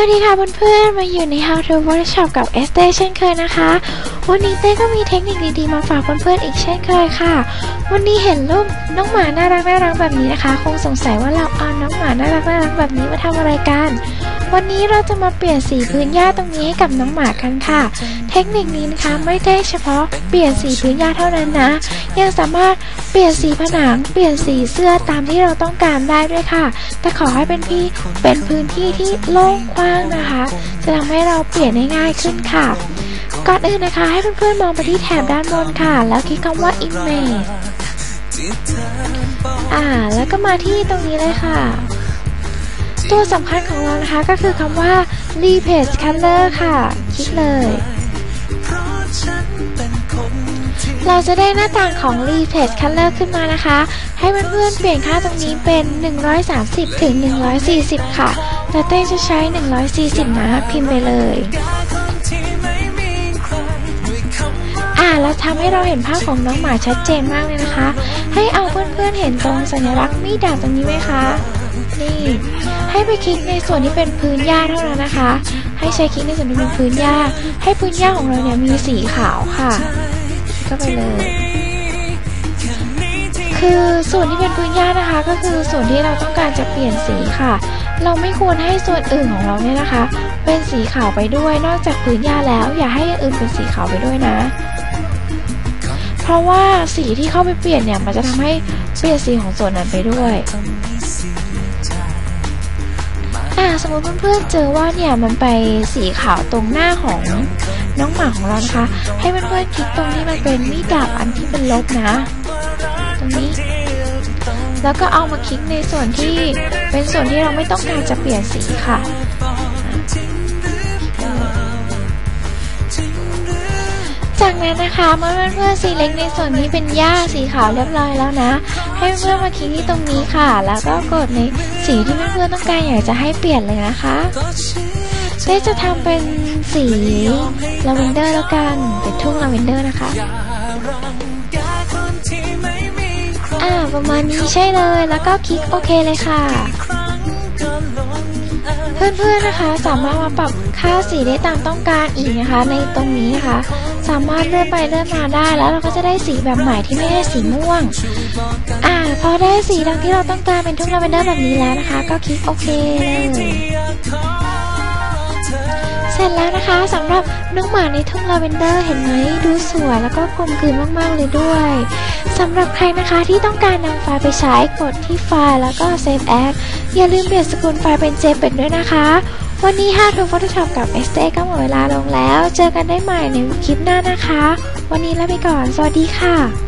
วัสดีค่ะเพื่อนๆ มาอยู่ใน How to Photoshop กับ S เต้เช่นเคยนะคะ วันนี้เต้ก็มีเทคนิคดีๆ มาฝากเพื่อนๆ อีกเช่นเคยค่ะ วันนี้เห็นรูปน้องหมาน่ารักน่ารักแบบนี้นะคะ คงสงสัยว่าเราเอาน้องหมาน่ารักน่ารักแบบนี้มาทำอะไรกัน วันนี้เราจะมาเปลี่ยนสีพื้นหญ้าตรงนี้ให้กับน้องหมากันค่ะ เทคนิคนี้นะคะไม่ได้เฉพาะเปลี่ยนสีพื้นหญ้าเท่านั้นนะ ยังสามารถเปลี่ยนสีผนัง เปลี่ยนสีเสื้อตามที่เราต้องการได้ด้วยค่ะ แต่ขอให้เป็นพี่เป็นพื้นที่ที่โล่งกว้างนะคะ จะทำให้เราเปลี่ยนได้ง่ายขึ้นค่ะ ก่อนอื่นนะคะ ให้เพื่อนๆมองไปที่แถบด้านบนค่ะ แล้วคลิกคำว่า image อ่า แล้วก็มาที่ตรงนี้เลยค่ะ ตัวสำคัญของเรานะคะก็คือคำว่า replace color ค่ะ คลิกเลย เราจะได้หน้าต่างของ replace color ขึ้นมานะคะ ให้เพื่อนๆเปลี่ยนค่าตรงนี้เป็น 130 ถึง 140 ค่ะ แต่เต้จะใช้ 140 นะ พิมพ์ไปเลย อ่าแล้วทำให้เราเห็นภาพของน้องหมาชัดเจนมากเลยนะคะ ให้เอาเพื่อนๆเห็นตรงสัญลักษณ์มีดดาบตรงนี้ไหมคะ นี่ ให้ไปคลิกในส่วนที่เป็นพื้นหญ้าเท่านั้นนะคะ ให้ใช้คลิกในส่วนที่เป็นพื้นหญ้า ให้พื้นหญ้าของเราเนี่ยมีสีขาวค่ะก็ไปเลย คือส่วนที่เป็นพื้นหญ้านะคะ ก็คือส่วนที่เราต้องการจะเปลี่ยนสีค่ะ เราไม่ควรให้ส่วนอื่นของเราเนี่ยนะคะ เป็นสีขาวไปด้วย นอกจากพื้นหญ้าแล้ว อย่าให้อื่นเป็นสีขาวไปด้วยนะเพราะว่าสีที่เข้าไปเปลี่ยนเนี่ยมันจะทำให้เปลี่ยนสีของส่วนนั้นไปด้วย อ่าสมมติเพื่อนๆเจอว่าเนี่ยมันไปสีขาวตรงหน้าของน้องหมาของเรานะคะ ให้เพื่อนๆคลิกตรงที่มันเป็นมีดดาบอันที่เป็นลบนะ ตรงนี้ แล้วก็เอามาคลิกในส่วนที่เป็นส่วนที่เราไม่ต้องการจะเปลี่ยนสีค่ะ จากนั้นนะคะเมื่อเพื่อนๆสีเล็กในส่วนนี้เป็นหญ้าสีขาวเรียบร้อยแล้วนะ ให้เพื่อนมาคลิกที่ตรงนี้ค่ะ แล้วก็กดในสีที่เพื่อนๆต้องการอยากจะให้เปลี่ยนเลยนะคะเต้จะทำเป็นสีลาเวนเดอร์แล้วกัน เป็นทุ่งลาเวนเดอร์นะคะอ่าประมาณนี้ใช่เลยแล้วก็คลิกโอเคเลยค่ะ พื่อนๆนะคะสามารถมาปรับค่าสีได้ตามต้องการอีกนะคะ ในตรงนี้นะคะ สามารถเลื่อนไปเลื่อนมาได้แล้วเราก็จะได้สีแบบใหม่ที่ไม่ได้สีม่วง อ่าพอได้สีดังที่เราต้องการเป็นทุ่งลาเวนเดอร์แบบนี้แล้วนะคะ ก็คลิกโอเคเลยเสร็จแล้วนะคะสำหรับน้องหมาในทุ่งลาเวนเดอร์เห็นไหมดูสวยแล้วก็กลมกลืนมากๆเลยด้วย สำหรับใครนะคะที่ต้องการนำไฟล์ไปใช้กดที่ไฟล์แล้วก็ Save As อย่าลืมเปลี่ยนสกุลไฟล์เป็น JPEG ด้วยนะคะ วันนี้ How to Photoshop กับ s t ก็หมดเวลาลงแล้ว เจอกันได้ใหม่ในคลิปหน้านะคะ วันนี้ลาไปก่อน สวัสดีค่ะ